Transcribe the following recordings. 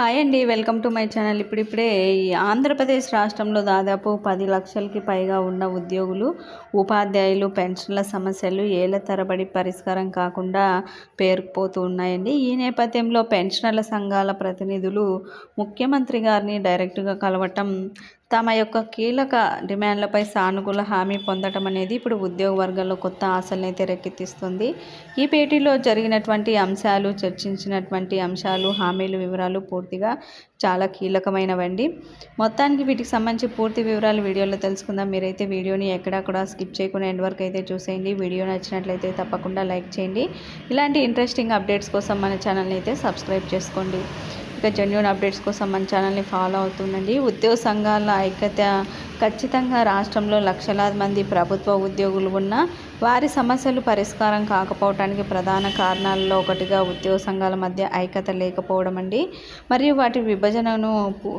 Hi అండి welcome to my channel. ఇప్పుడిప్పుడే ఈ ఆంధ్రప్రదేశ్ రాష్ట్రంలో దాదాపు పది లక్షలకి పైగా ఉన్న ఉద్యోగులు ఉపాధ్యాయులు పెన్షన్ల సమస్యలు ఏళ్ళ తరబడి పరిష్కారం కాకుండా పేరుకుపోతూ ఉన్నాయండి. ఈ నేపథ్యంలో పెన్షనర్ల సంఘాల ప్రతినిధులు ముఖ్యమంత్రి గారిని డైరెక్ట్గా కలవటం తమ యొక్క కీలక డిమాండ్లపై సానుకూల హామీ పొందటం అనేది ఇప్పుడు ఉద్యోగ వర్గాల్లో కొత్త ఆశల్ని తెరెక్కెత్తిస్తుంది ఈ భేటీలో జరిగినటువంటి అంశాలు చర్చించినటువంటి అంశాలు హామీలు వివరాలు పూర్తిగా చాలా కీలకమైనవండి. మొత్తానికి వీటికి సంబంధించి పూర్తి వివరాలు వీడియోలో తెలుసుకుందాం. మీరైతే వీడియోని ఎక్కడా కూడా స్కిప్ చేయకుండా ఎండ్ వరకు అయితే చూసేయండి. వీడియో నచ్చినట్లయితే తప్పకుండా లైక్ చేయండి. ఇలాంటి ఇంట్రెస్టింగ్ అప్డేట్స్ కోసం మన ఛానల్ని అయితే సబ్స్క్రైబ్ చేసుకోండి. ఇంకా జెన్యున్ అప్డేట్స్ కోసం మన ఛానల్ని ఫాలో అవుతుండండి. ఉద్యోగ సంఘాల ఐక్యత ఖచ్చితంగా రాష్ట్రంలో లక్షలాది మంది ప్రభుత్వ ఉద్యోగులు ఉన్న వారి సమస్యలు పరిష్కారం కాకపోవటానికి ప్రధాన కారణాలలో ఒకటిగా ఉద్యోగ సంఘాల మధ్య ఐక్యత లేకపోవడం అండి. మరియు వాటి విభజనను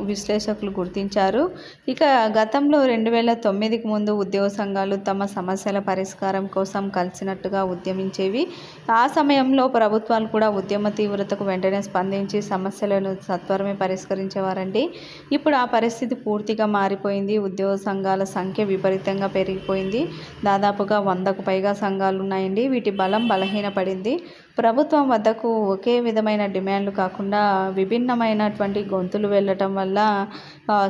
విశ్లేషకులు గుర్తించారు. ఇక గతంలో రెండు వేల తొమ్మిదికి ముందు ఉద్యోగ సంఘాలు తమ సమస్యల పరిష్కారం కోసం కలిసినట్టుగా ఉద్యమించేవి. ఆ సమయంలో ప్రభుత్వాలు కూడా ఉద్యమ తీవ్రతకు వెంటనే స్పందించి సమస్యలను సత్వరమే పరిష్కరించేవారండి. ఇప్పుడు ఆ పరిస్థితి పూర్తిగా మారిపోయింది. ఉద్యోగ సంఘాల సంఖ్య విపరీతంగా పెరిగిపోయింది. దాదాపుగా వందకు పైగా సంఘాలు ఉన్నాయండి వీటి బలం బలహీనపడింది. ప్రభుత్వం వద్దకు ఒకే విధమైన డిమాండ్లు కాకుండా విభిన్నమైనటువంటి గొంతులు వెళ్ళటం వల్ల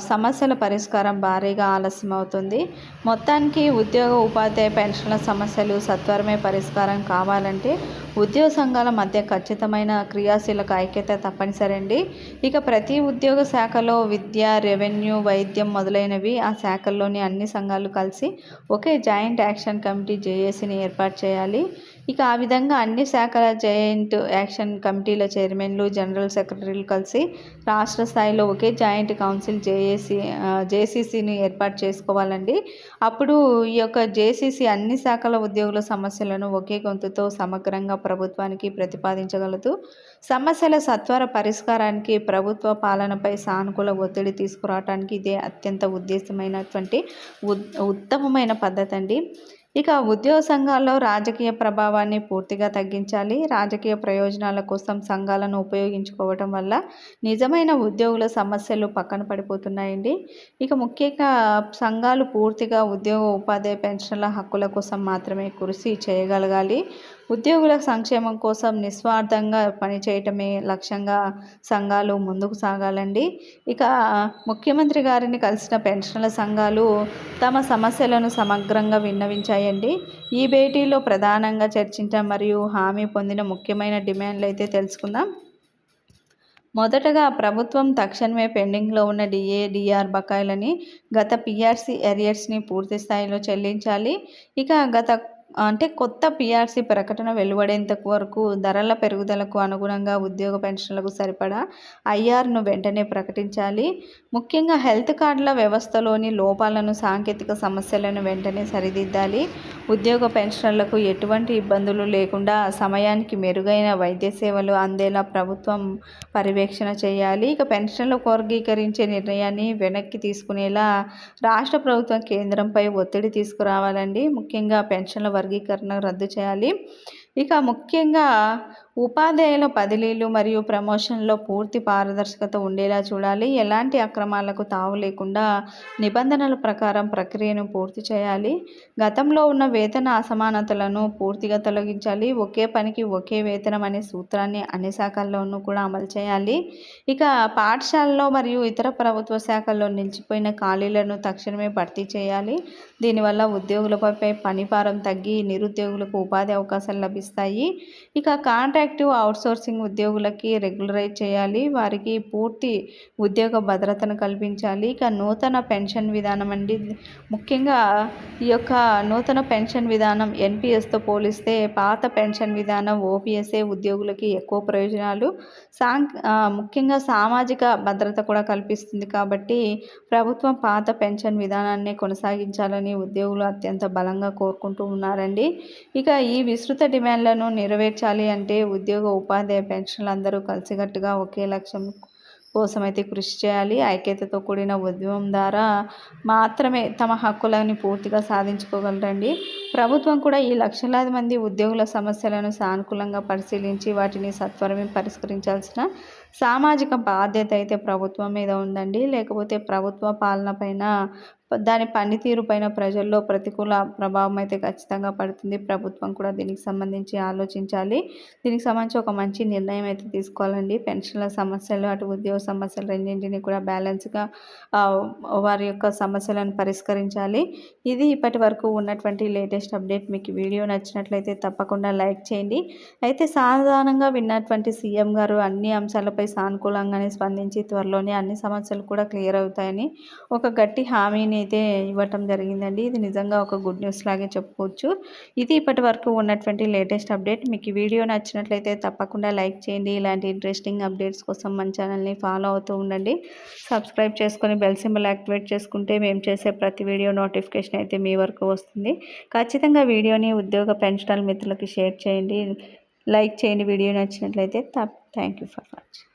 సమస్యల పరిష్కారం భారీగా ఆలస్యం అవుతుంది మొత్తానికి ఉద్యోగ ఉపాధ్యాయ పెన్షన్ల సమస్యలు సత్వరమే పరిష్కారం కావాలంటే ఉద్యోగ సంఘాల మధ్య ఖచ్చితమైన క్రియాశీలక ఐక్యత తప్పనిసరి అండి ఇక ప్రతి ఉద్యోగ శాఖలో విద్య రెవెన్యూ వైద్యం మొదలైనవి ఆ శాఖల్లోని అన్ని సంఘాలు కలిసి ఒకే జాయింట్ యాక్షన్ కమిటీ జేఏసీని ఏర్పాటు చేయాలి. ఇక ఆ విధంగా అన్ని శాఖల జాయింట్ యాక్షన్ కమిటీల చైర్మన్లు జనరల్ సెక్రటరీలు కలిసి రాష్ట్ర స్థాయిలో ఒకే జాయింట్ కౌన్సిల్ జేఏసీ జేసీసీని ఏర్పాటు చేసుకోవాలండి. అప్పుడు ఈ యొక్క జేసీసీ అన్ని శాఖల ఉద్యోగుల సమస్యలను ఒకే గొంతుతో సమగ్రంగా ప్రభుత్వానికి ప్రతిపాదించగలదు. సమస్యల సత్వర పరిష్కారానికి ప్రభుత్వ పాలనపై సానుకూల ఒత్తిడి తీసుకురావడానికి ఇదే అత్యంత ఉద్దేశమైనటువంటి ఉత్తమమైన పద్ధతి అండి ఇక ఉద్యోగ సంఘాల్లో రాజకీయ ప్రభావాన్ని పూర్తిగా తగ్గించాలి. రాజకీయ ప్రయోజనాల కోసం సంఘాలను ఉపయోగించుకోవటం వల్ల నిజమైన ఉద్యోగుల సమస్యలు పక్కన పడిపోతున్నాయండి. ఇక ముఖ్యంగా సంఘాలు పూర్తిగా ఉద్యోగ ఉపాధి పెన్షన్ల హక్కుల కోసం మాత్రమే కృషి చేయగలగాలి. ఉద్యోగుల సంక్షేమం కోసం నిస్వార్థంగా పనిచేయటమే లక్ష్యంగా సంఘాలు ముందుకు సాగాలండి. ఇక ముఖ్యమంత్రి గారిని కలిసిన పెన్షన్ల సంఘాలు తమ సమస్యలను సమగ్రంగా విన్నవించాయి. ఉన్నాయండి. ఈ భేటీలో ప్రధానంగా చర్చించడం మరియు హామీ పొందిన ముఖ్యమైన డిమాండ్లు అయితే తెలుసుకుందాం. మొదటగా ప్రభుత్వం తక్షణమే పెండింగ్లో ఉన్న డిఏ డిఆర్ బకాయిలని గత పిఆర్సీ ఎరియర్స్ని పూర్తి స్థాయిలో చెల్లించాలి. ఇక గత అంటే కొత్త పిఆర్సీ ప్రకటన వెలువడేంత వరకు ధరల పెరుగుదలకు అనుగుణంగా ఉద్యోగ పెన్షన్లకు సరిపడా ఐఆర్ను వెంటనే ప్రకటించాలి. ముఖ్యంగా హెల్త్ కార్డుల వ్యవస్థలోని లోపాలను సాంకేతిక సమస్యలను వెంటనే సరిదిద్దాలి. ఉద్యోగ పెన్షన్లకు ఎటువంటి ఇబ్బందులు లేకుండా సమయానికి మెరుగైన వైద్య సేవలు అందేలా ప్రభుత్వం పర్యవేక్షణ చేయాలి. ఇక పెన్షన్లు వర్గీకరించే నిర్ణయాన్ని వెనక్కి తీసుకునేలా రాష్ట్ర ప్రభుత్వం కేంద్రంపై ఒత్తిడి తీసుకురావాలండి. ముఖ్యంగా పెన్షన్ల వర్గీకరణ రద్దు చేయాలి. ఇక ముఖ్యంగా ఉపాధ్యాయుల బదిలీలు మరియు ప్రమోషన్లో పూర్తి పారదర్శకత ఉండేలా చూడాలి. ఎలాంటి అక్రమాలకు తావు లేకుండా నిబంధనల ప్రకారం ప్రక్రియను పూర్తి చేయాలి. గతంలో ఉన్న వేతన అసమానతలను పూర్తిగా తొలగించాలి. ఒకే పనికి ఒకే వేతనం అనే సూత్రాన్ని అన్ని శాఖల్లోనూ కూడా అమలు చేయాలి. ఇక పాఠశాలలో మరియు ఇతర ప్రభుత్వ శాఖల్లో నిలిచిపోయిన ఖాళీలను తక్షణమే భర్తీ చేయాలి. దీనివల్ల ఉద్యోగులపై పనిభారం తగ్గి నిరుద్యోగులకు ఉపాధి అవకాశాలు లభిస్తాయి. ఇక కాంట్రాక్ట్ కాంట్రాక్టివ్ అవుట్సోర్సింగ్ ఉద్యోగులకి రెగ్యులరైజ్ చేయాలి. వారికి పూర్తి ఉద్యోగ భద్రతను కల్పించాలి. ఇక నూతన పెన్షన్ విధానం అండి. ముఖ్యంగా ఈ యొక్క నూతన పెన్షన్ విధానం ఎన్పిఎస్తో పోలిస్తే పాత పెన్షన్ విధానం ఓపీఎస్ఏ ఉద్యోగులకి ఎక్కువ ప్రయోజనాలు. సాం ముఖ్యంగా సామాజిక భద్రత కూడా కల్పిస్తుంది కాబట్టి ప్రభుత్వం పాత పెన్షన్ విధానాన్ని కొనసాగించాలని ఉద్యోగులు అత్యంత బలంగా కోరుకుంటూ ఉన్నారండి. ఇక ఈ విస్తృత డిమాండ్లను నెరవేర్చాలి అంటే ఉద్యోగ ఉపాధ్యాయ పెన్షన్లు అందరూ కలిసికట్టుగా ఒకే లక్ష్యం కోసమైతే కృషి చేయాలి. ఐక్యతతో కూడిన ఉద్యమం ద్వారా మాత్రమే తమ హక్కులని పూర్తిగా సాధించుకోగలరండి. ప్రభుత్వం కూడా ఈ లక్షలాది మంది ఉద్యోగుల సమస్యలను సానుకూలంగా పరిశీలించి వాటిని సత్వరమే పరిష్కరించాల్సిన సామాజిక బాధ్యత అయితే ప్రభుత్వం మీద ఉందండి. లేకపోతే ప్రభుత్వ పాలన పైన దాని పనితీరు పైన ప్రజల్లో ప్రతికూల ప్రభావం అయితే ఖచ్చితంగా పడుతుంది. ప్రభుత్వం కూడా దీనికి సంబంధించి ఆలోచించాలి. దీనికి సంబంధించి ఒక మంచి నిర్ణయం అయితే తీసుకోవాలండి. పెన్షన్ల సమస్యలు అటు ఉద్యోగ సమస్యలు రెండింటిని కూడా బ్యాలెన్స్గా వారి యొక్క సమస్యలను పరిష్కరించాలి. ఇది ఇప్పటి వరకు ఉన్నటువంటి లేటెస్ట్ అప్డేట్ మీకు వీడియో నచ్చినట్లయితే తప్పకుండా లైక్ చేయండి. అయితే సాధారణంగా విన్నటువంటి సీఎం గారు అన్ని అంశాలపై సానుకూలంగానే స్పందించి త్వరలోనే అన్ని సమస్యలు కూడా క్లియర్ అవుతాయని ఒక గట్టి హామీని అయితే ఇవ్వటం జరిగిందండి. ఇది నిజంగా ఒక గుడ్ న్యూస్ లాగే చెప్పుకోవచ్చు. ఇది ఇప్పటి వరకు ఉన్నటువంటి లేటెస్ట్ అప్డేట్. మీకు ఈ వీడియో నచ్చినట్లయితే తప్పకుండా లైక్ చేయండి. ఇలాంటి ఇంట్రెస్టింగ్ అప్డేట్స్ కోసం మన ఛానల్ని ఫాలో అవుతూ ఉండండి. సబ్స్క్రైబ్ చేసుకొని బెల్ సింబల్ యాక్టివేట్ చేసుకుంటే మేము చేసే ప్రతి వీడియో నోటిఫికేషన్ అయితే మీ వరకు వస్తుంది. ఖచ్చితంగా వీడియోని ఉద్యోగ పెన్షనల్ మిత్రులకి షేర్ చేయండి. లైక్ చేయండి. వీడియో నచ్చినట్లయితే థ్యాంక్ యూ ఫర్ వాచింగ్.